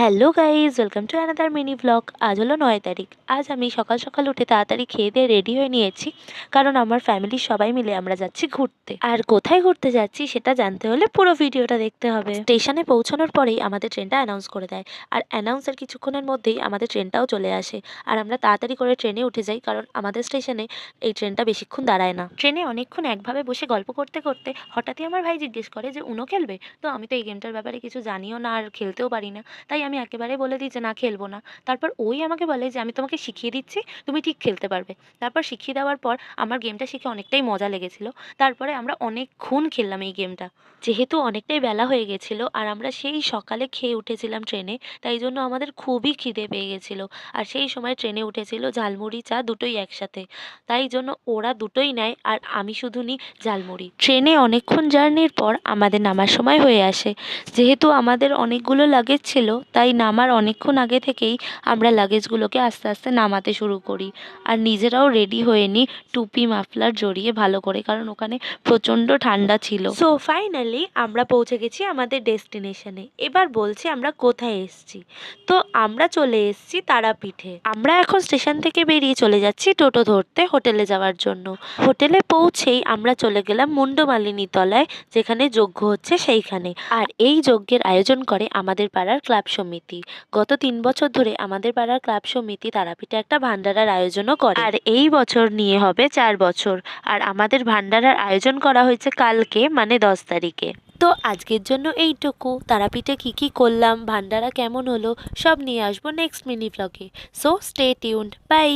Hello guys welcome to another mini blog আজ হলো নয় তারিখ। আজ আমি সকাল সকাল উঠে তাড়াতাড়ি খেয়ে দিয়ে রেডি হয়ে নিয়েছি, কারণ আমার ফ্যামিলির সবাই মিলে আমরা যাচ্ছি ঘুরতে। আর কোথায় ঘুরতে যাচ্ছি সেটা জানতে হলে পুরো ভিডিওটা দেখতে হবে। স্টেশনে পৌঁছানোর পরেই আমাদের ট্রেনটা অ্যানাউন্স করে দেয়। আর অ্যানাউন্সের কিছুক্ষণের মধ্যেই আমাদের ট্রেনটাও চলে আসে। আর আমরা তাড়াতাড়ি করে ট্রেনে উঠে যাই, কারণ আমাদের স্টেশনে এই ট্রেনটা বেশিক্ষণ দাঁড়ায় না। ট্রেনে অনেকক্ষণ একভাবে বসে গল্প করতে করতে হঠাৎই আমার ভাই জিজ্ঞেস করে যে, উনো খেলবে? তো আমি তো এই গেমটার ব্যাপারে কিছু জানিও না আর খেলতেও পারি না। তাই আমি একেবারে বলে দিই যে, না, খেলব না। তারপর ওই আমাকে বলে যে, আমি তোমাকে শিখিয়ে দিচ্ছি, তুমি ঠিক খেলতে পারবে। তারপর শিখিয়ে দেওয়ার পর আমার গেমটা শিখে অনেকটাই মজা লেগেছিল। তারপরে আমরা অনেকক্ষণ খেললাম এই গেমটা যেহেতু অনেকটাই বেলা হয়ে গেছিল আর আমরা সেই সকালে খেয়ে উঠেছিলাম ট্রেনে তাই জন্য আমাদের খুবই খিদে পেয়ে গেছিল। আর সেই সময় ট্রেনে উঠেছিল ঝালমুড়ি, চা দুটোই একসাথে। তাই জন্য ওরা দুটোই নেয় আর আমি শুধু নিই ঝালমুড়ি। ট্রেনে অনেকক্ষণ জার্নির পর আমাদের নামার সময় হয়ে আসে। যেহেতু আমাদের অনেকগুলো লাগেজ ছিল তাই নামার অনেকক্ষণ আগে থেকেই আমরা লাগেজগুলোকে আস্তে আস্তে নামাতে শুরু করি। আর নিজেরাও রেডি হয়ে নিই টুপি, মাফলার জড়িয়ে ভালো করে, কারণ ওখানে প্রচণ্ড ঠান্ডা ছিল। সো ফাইনালি আমরা পৌঁছে গেছি আমাদের ডেস্টিনেশনে এবার বলছি আমরা কোথায় এসেছি। তো আমরা চলে এসেছি তারাপীঠে। আমরা এখন স্টেশন থেকে বেরিয়ে চলে যাচ্ছি টোটো ধরতে হোটেলে যাওয়ার জন্য। হোটেলে পৌঁছেই আমরা চলে গেলাম মুন্ডমালিনী তলায়, যেখানে যজ্ঞ হচ্ছে সেইখানে। আর এই যজ্ঞের আয়োজন করে আমাদের পাড়ার ক্লাব সমিতি গত তিন বছর ধরে আমাদের পাড়ার ক্লাব সমিতি তারাপীঠে একটা ভান্ডারার আয়োজনও করে। আর এই বছর নিয়ে হবে চার বছর। আর আমাদের ভান্ডারার আয়োজন করা হয়েছে কালকে মানে দশ তারিখে। তো আজকের জন্য এইটুকু। তারাপীঠে কী কী করলাম ভান্ডারা কেমন হলো সব নিয়ে আসব নেক্সট মিনি ব্লগে সো স্টে টিউন্ড বাই